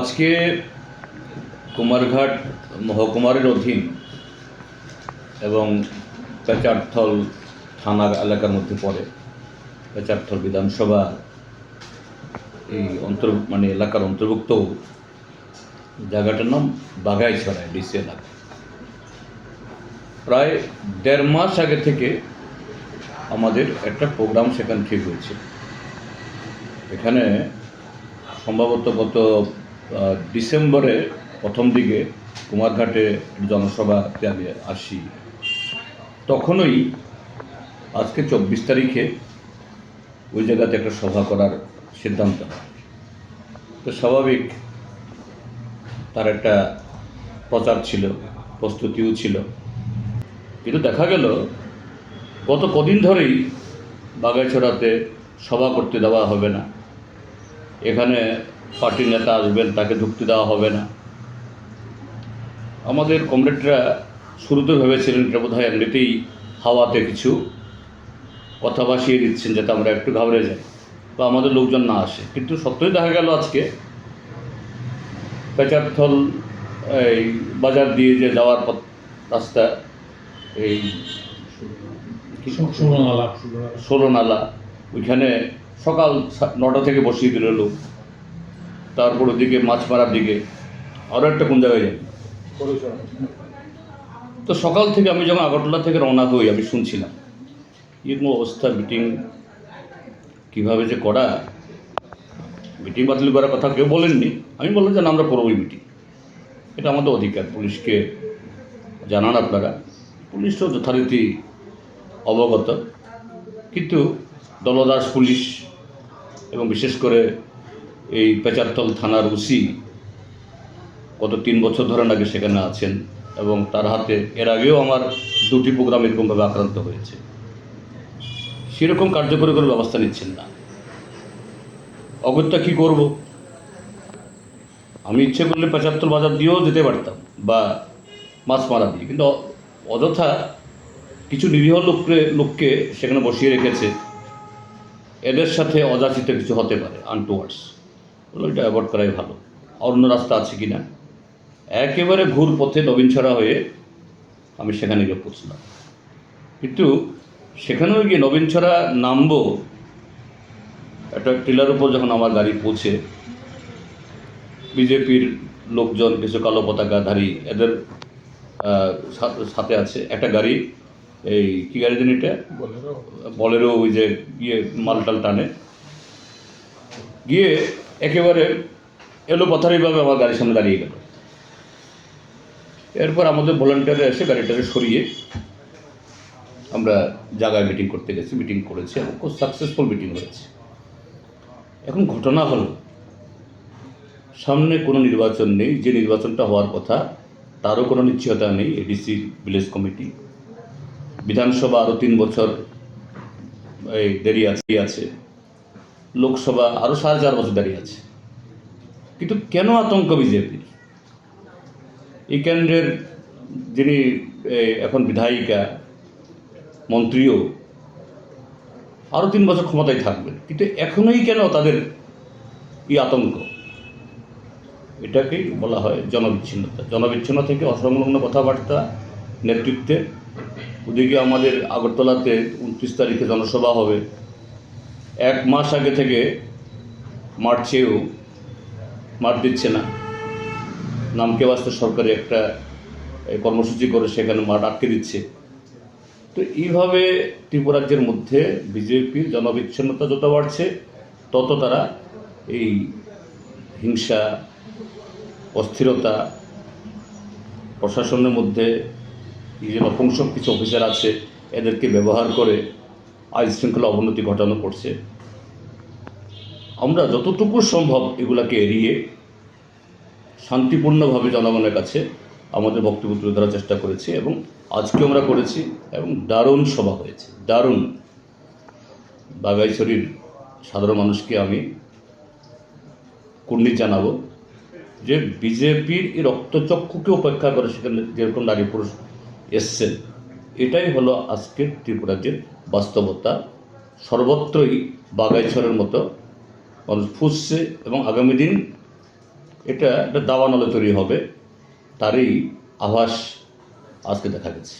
আজকে কুমারঘাট, মহকুমারের অধীন এবং পেচারথল থানার এলাকার মধ্যে পড়ে। পেচারথল বিধানসভা এই অন্তর মানে এলাকার অন্তর্ভুক্ত জায়গাটার নাম বাঘাইছড়ায়, ডিসি এলাকা। প্রায় দেড় মাস আগে থেকে আমাদের একটা প্রোগ্রাম সেখানে ঠিক হয়েছে। এখানে সম্ভবত গত আহ, ডিসেম্বরে প্রথম দিকে কুমারঘাটে জনসভাতে আমি আসি। তখনই আজকে চব্বিশ তারিখে ওই জায়গাতে একটা সভা করার সিদ্ধান্ত তো স্বাভাবিক তার একটা প্রচার ছিল প্রস্তুতিও ছিল। কিন্তু দেখা গেল গত কদিন ধরেই বাগাইছড়াতে সভা করতে দেওয়া হবে না। এখানে পার্টির নেতা আসবেন তাকে ঢুকতে দেওয়া হবে না। আমাদের কমরেডরা শুরুতে ভেবেছিলেন এটা বোধ হয় এমনিতেই হাওয়াতে কিছু কথা ভাসিয়ে দিচ্ছেন যাতে আমরা একটু ঘাবড়ে যাই বা আমাদের লোকজন না আসে। কিন্তু সত্যই দেখা গেল আজকে পেচারথল এই বাজার দিয়ে যে যাওয়ার পথ রাস্তা এই ষোলো নালা ওইখানে সকাল সা- নটা থেকে বসিয়ে দিল লোক। তারপর ওদিকে মাছ মারার দিকে। আরও একটা কোন জায়গায় যাই? তো সকাল থেকে আমি যখন আগরতলা থেকে রওনা হই, আমি শুনছিলাম এরকম অবস্থা মিটিং কীভাবে যে করা? মিটিং বাতিল করার কথা কেউ বলেননি। আমি বললাম যে না, আমরা করবোই মিটিং এটা আমাদের অধিকার, পুলিশকে জানান আপনারা। পুলিশও যথারীতি অবগত। কিন্তু দলদাস পুলিশ এবং বিশেষ করে এই পেচারতল থানার ওসি গত তিন বছর ধরে নাকি সেখানে আছেন এবং তার হাতে এর আগেও আমার দুটি প্রোগ্রাম এরকমভাবে আক্রান্ত হয়েছে। সেরকম কার্যকরী কোনো ব্যবস্থা নিচ্ছেন না। অগত্যা কী করব? আমি ইচ্ছে করলে পেচারতল বাজার দিয়েও যেতে পারতাম বা মাছ মারা দিয়ে, কিন্তু অযথা কিছু নিরীহ লোককে লোককে সেখানে বসিয়ে রেখেছে। এদের সাথে অযাচিত কিছু হতে পারে আনটুয়ার্ডস বলে এটা অ্যাভয়েড করাই ভালো। আর অন্য রাস্তা আছে কি না একেবারে ঘুর পথে নবীনছড়া হয়ে আমি সেখানে গিয়ে পৌঁছলাম। কিন্তু সেখানেও গিয়ে নবীনছড়া নামবো একটা টিলার উপর যখন আমার গাড়ি পৌঁছে বিজেপির লোকজন কিছু কালো পতাকাধারী এদের সাথে আছে একটা গাড়ি এই কী গাড়ি জানি এটা? বলেরও ওই যে ইয়ে মালটাল টানে। গিয়ে একেবারে এলো পথারিভাবে আমার গাড়ির সামনে দাঁড়িয়ে গেল। এরপর আমাদের ভলান্টিয়াররা এসে গাড়িটাকে সরিয়ে আমরা জায়গায় মিটিং করতে গেছি মিটিং করেছি এবং খুব সাকসেসফুল মিটিং হয়েছে। এখন ঘটনা হলো, সামনে কোনো নির্বাচন নেই, যে নির্বাচনটা হওয়ার কথা তারও কোনো নিশ্চয়তা নেই এডিসি ভিলেজ কমিটি বিধানসভা আরও তিন বছর, এই দেরি আছে আছে। লোকসভা আরও সাড়ে চার বছর দাঁড়িয়ে আছে। কিন্তু কেন আতঙ্ক বিজেপির এই কেন্দ্রের যিনি এখন বিধায়িকা, মন্ত্রীও আরও তিন বছর ক্ষমতায় থাকবেন। কিন্তু এখনোই কেন তাদের এই আতঙ্ক? এটাকেই বলা হয় জনবিচ্ছিন্নতা। জনবিচ্ছিন্ন থেকে অসংলগ্ন কথাবার্তা নেতৃত্বে ওদিকে আমাদের আগরতলাতে উনত্রিশ তারিখে জনসভা হবে। এক মাস আগে থেকে মাঠ চেয়েও মাঠ দিচ্ছে না। নামকে বাস্তে সরকারি একটা কর্মসূচি করে সেখানে মাঠ আটকে দিচ্ছে। তো এইভাবে ত্রিপুরাজ্যের মধ্যে বিজেপির জনবিচ্ছিন্নতা যত বাড়ছে, তত তারা এই হিংসা, অস্থিরতা, প্রশাসনের মধ্যে এই যে নপুংসক কিছু অফিসার আছে, এদেরকে ব্যবহার করে আইন শৃঙ্খলা অবনতি ঘটানো করছে। আমরা যতটুকু সম্ভব এগুলাকে এড়িয়ে শান্তিপূর্ণভাবে জনগণের কাছে আমাদের বক্তব্য তুলে ধরার চেষ্টা করেছি এবং আজকে আমরা করেছি এবং দারুণ সভা হয়েছে। দারুণ। বাগাইছড়ির সাধারণ মানুষকে আমি কুর্নিশ জানাব যে বিজেপির এই রক্তচক্ষুকে উপেক্ষা করে সেখানে যেরকম নারী পুরুষ এসছেন এটাই হলো আজকের ত্রিপুরাজ্যের বাস্তবতা। সর্বত্রই বাগাইছড়ের মতো মানুষ ফুসছে এবং আগামী দিন এটা একটা দাবানলে তৈরি হবে, তারই আভাস আজকে দেখা গেছে।